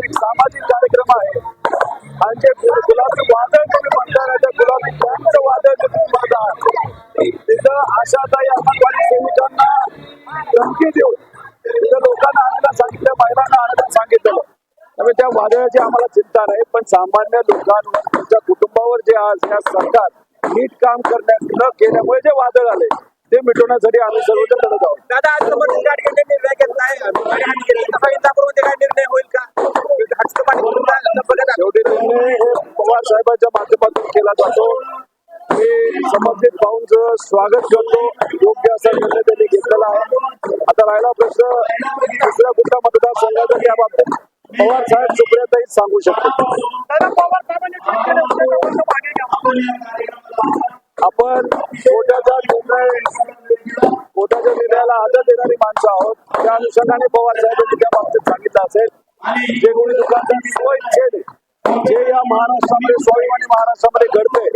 एक सामाजिक कार्यक्रम आहे. आणि जे गुलाबी वादळ तुम्ही म्हणता त्या गुलाबी फॅनचं वादळ तुम्ही म्हणता तिथं आशाताई अंगणवाडी सेविकांना धमकी देऊन तिथं लोकांना आणायला सांगितलं महिलांना आणायला सांगितलं. त्यामुळे त्या वादळाची आम्हाला चिंता नाही पण सामान्य लोकांवर कुटुंबावर जे आज या सरकार नीट काम करण्यात न केल्यामुळे जे वादळ आले ते मिटवण्यासाठी आम्ही सर्वजण लढत आहोत. दादा आज मी समर्थित स्वागत करतो योग्य असा निर्णय त्यांनी घेतलेला आहे. आता राहिला प्रश्न दुसऱ्या कुठल्या मतदारसंघाचा या बाबतीत पवार साहेब सुप्रियाताई सांगू शकतो आपण कोर्टाचा निर्णय कोर्टाच्या निर्णयाला आदर देणारी माणसं आहोत. त्या अनुषंगाने पवार साहेबांनी त्या बाबतीत सांगितलं असेल. जे कोणी दुकानदार स्वइच्छेने जे या महाराष्ट्रामध्ये स्वाभिमानी महाराष्ट्रामध्ये घडतंय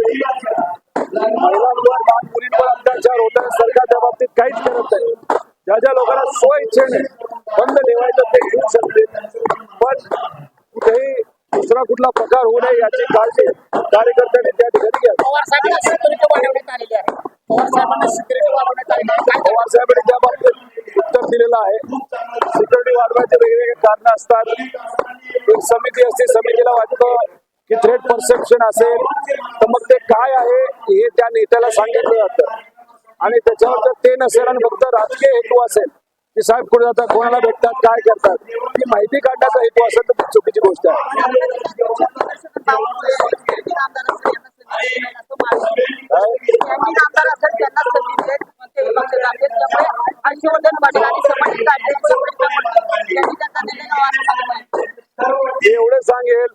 महिलांवर लहान मुलींवर अत्याचार होत आहे सरकार त्या बाबतीत काहीच करत नाही. ज्या ज्या लोकांना स्वइच्छेने बंद ठेवायचं ते घेऊ शकते. पण कुठेही दुसरा कुठला प्रकार होऊ नये याची काळजी कार्यकर्त्यांनी त्या ठिकाणी काय पवार साहेबांनी त्या बाबतीत उत्तर दिलेलं आहे. महत्त्वाचे वेगवेगळे कारण असतात. एक समिती असते समितीला वाटतं की थ्रेट परसेप्शन असेल तर मग ते काय आहे हे त्या नेत्याला सांगितलं जातं. आणि त्याच्यावर जर ते नसेल आणि फक्त राजकीय हेतू असेल की साहेब कुठे जातात कोणाला भेटतात काय करतात ही माहिती काढण्याचा हेतू असेल तर चुकीची गोष्ट आहे. हर्षवर्धन पाटील आणि संबंधित अध्यक्ष यांनी त्यांचा निर्णय गावाला मी एवढं सांगेल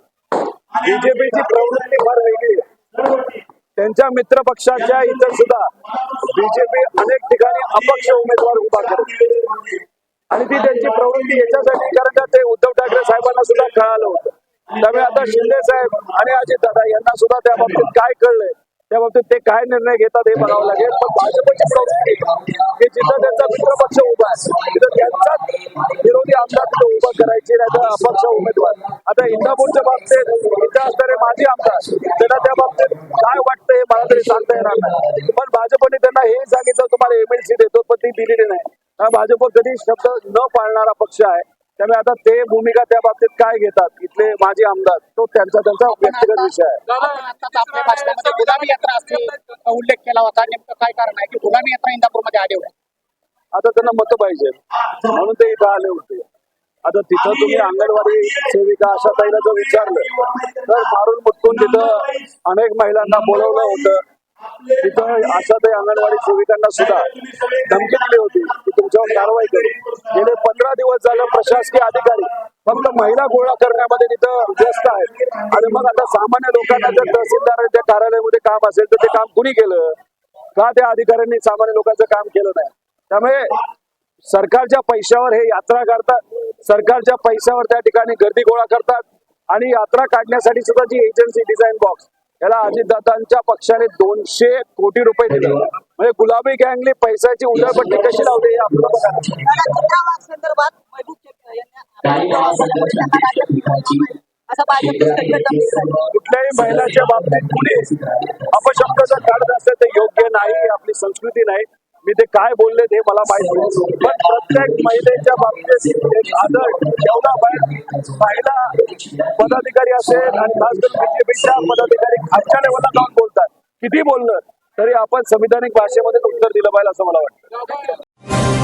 बीजेपीची प्रवृत्ती फार वेगळी आहे त्यांच्या मित्र पक्षाच्या इतर सुद्धा बीजेपी अनेक ठिकाणी अपक्ष उमेदवार उभा करत आणि ती त्यांची प्रवृत्ती याच्यासाठी कारण का ते उद्धव ठाकरे साहेबांना सुद्धा कळालं होतं. त्यामुळे आता शिंदे साहेब आणि अजित दादा यांना सुद्धा त्या बाबतीत काय कळलंय? त्या बाबतीत ते काय निर्णय घेतात हे बघावं लागेल. पण भाजपची प्रवृत्ती की जिथं त्यांचा मित्र पक्ष उभा आहे तिथं त्यांचाच विरोधी आमदार तिथं उभा करायची नाही तर अपक्ष उमेदवार. आता इंदापूरच्या बाबतीत इथं असणारे माजी आमदार त्यांना त्या बाबतीत काय वाटतं हे मला तरी सांगता येणार नाही. पण भाजपने त्यांना हे सांगितलं तुम्हाला एमएलसी देतो पण ती दिलेली नाही. भाजप कधी शब्द न पाळणारा पक्ष आहे. त्यामुळे आता ते भूमिका त्या बाबतीत काय घेतात? इथले माजी आमदार तो त्यांचा त्यांचा व्यक्तिगत विषय आहे. गुलाबी यात्रा उल्लेख केला होता. नेमकं काय कारण आहे की गुलाबी यात्रा इंदापूरमध्ये आली होती? आता त्यांना मत पाहिजे. म्हणून ते इथं आले होते. आता तिथं तुम्ही अंगणवाडी सेविका अशा ताईला जर विचारलं तर मारून मुटकून तिथं अनेक महिलांना बोलवलं होतं. तिथं अशा ताई अंगणवाडी सेविकांना सुद्धा धमकी दिली होती. तुमच्यावर कारवाई करू गेले पंधरा दिवस झालं प्रशासकीय अधिकारी फक्त महिला गोळा करण्यामध्ये तिथं व्यस्त आहेत. आणि मग आता सामान्य लोकांना जर तहसीलदारांच्या कार्यालयामध्ये काम असेल तर ते काम कुणी केलं? का त्या अधिकाऱ्यांनी सामान्य लोकांचं काम केलं नाही? त्यामुळे सरकारच्या पैशावर हे यात्रा करतात. सरकारच्या पैशावर त्या ठिकाणी गर्दी गोळा करतात. आणि यात्रा काढण्यासाठी सुद्धा जी एजन्सी डिझाईन बॉक्स याला अजितदादांच्या पक्षाने दोनशे कोटी रुपये दिले. म्हणजे गुलाबी गँगने पैशाची उधळपट्टी कशी लावली कुठल्याही महिलाच्या बाबतीत कुणी अपशब्द जर काढत असेल तर योग्य नाही आपली संस्कृती नाही. मी ते काय बोलले ते मला माहिती नाही. पण प्रत्येक महिलेच्या बाबतीत आदर ठेवला महिला पदाधिकारी असेल आणि खास करून बीजेपीच्या पदाधिकारी खालच्या लेवलला जाऊन बोलतात. किती बोललं तरी आपण संविधानिक भाषेमध्ये उत्तर दिलं पाहिजे असं मला वाटतं.